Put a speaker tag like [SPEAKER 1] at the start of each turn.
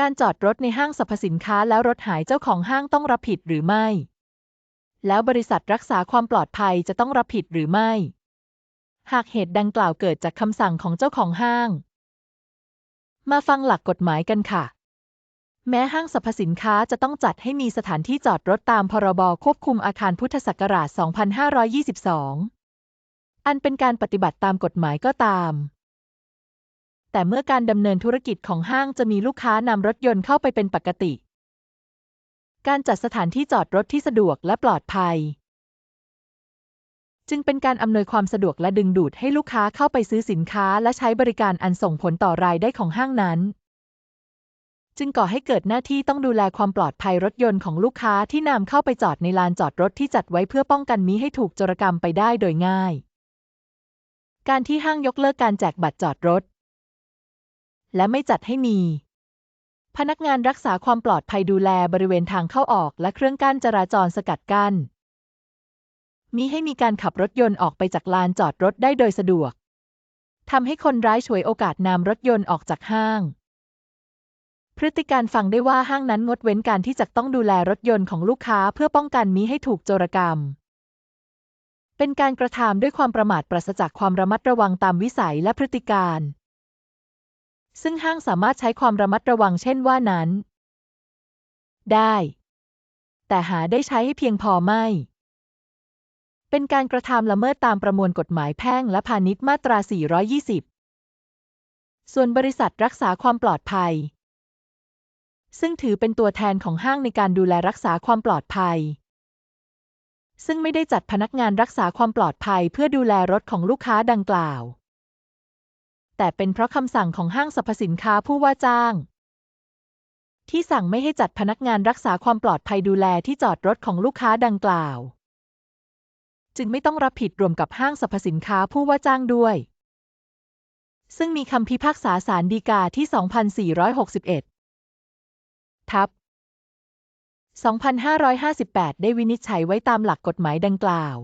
[SPEAKER 1] การจอดรถในห้างสรรพสินค้าแล้วรถหายเจ้าของห้างต้องรับผิดหรือไม่ แล้วบริษัทรักษาความปลอดภัยจะต้องรับผิดหรือไม่ หากเหตุดังกล่าวเกิดจากคำสั่งของเจ้าของห้าง มาฟังหลักกฎหมายกันค่ะ แม้ห้างสรรพสินค้าจะต้องจัดให้มีสถานที่จอดรถตามพรบควบคุมอาคารพุทธศักราช 2522 อันเป็นการปฏิบัติตามกฎหมายก็ตาม แต่เมื่อการดำเนินธุรกิจของห้างจะมีลูกค้านำรถยนต์เข้าไปเป็นปกติ การจัดสถานที่จอดรถที่สะดวกและปลอดภัย จึงเป็นการอำนวยความสะดวกและดึงดูดให้ลูกค้าเข้าไปซื้อสินค้าและใช้บริการอันส่งผลต่อรายได้ของห้างนั้น จึงก่อให้เกิดหน้าที่ต้องดูแลความปลอดภัยรถยนต์ของลูกค้าที่นำเข้าไปจอดในลานจอดรถที่จัดไว้เพื่อป้องกันมิให้ถูกโจรกรรมไปได้โดยง่าย การที่ห้างยกเลิกการแจกบัตรจอดรถ และไม่จัดให้มี พนักงานรักษาความปลอดภัยดูแลบริเวณทางเข้าออกและเครื่องกั้นจราจรสกัดกั้นมีให้มีการขับรถยนต์ออกไปจากลานจอดรถได้โดยสะดวกทำให้คนร้ายฉวยโอกาสนำรถยนต์ออกจากห้าง พฤติการฟังได้ว่าห้างนั้นงดเว้นการที่จะต้องดูแลรถยนต์ของลูกค้าเพื่อป้องกันมิให้ถูกโจรกรรม เป็นการกระทำด้วยความประมาทปราศจากความระมัดระวังตามวิสัยและพฤติการ ซึ่งห้างสามารถใช้ความระมัดระวังเช่นว่านั้น ได้ แต่หาได้ใช้ให้เพียงพอไม่ เป็นการกระทำละเมิดตามประมวลกฎหมายแพ่งและพาณิชย์มาตรา 420 ส่วนบริษัทรักษาความปลอดภัย ซึ่งถือเป็นตัวแทนของห้างในการดูแลรักษาความปลอดภัยซึ่งไม่ได้จัดพนักงานรักษาความปลอดภัยเพื่อดูแลรถของลูกค้าดังกล่าว แต่เป็นเพราะคำสั่งของห้างสรรพสินค้าผู้ว่าจ้าง ที่สั่งไม่ให้จัดพนักงานรักษาความปลอดภัยดูแลที่จอดรถของลูกค้าดังกล่าว จึงไม่ต้องรับผิดรวมกับห้างสรรพสินค้าผู้ว่าจ้างด้วย ซึ่งมีคำพิพากษาศาลฎีกาที่ 2461 ทับ2558 ได้วินิจฉัยไว้ตามหลักกฎหมายดังกล่าว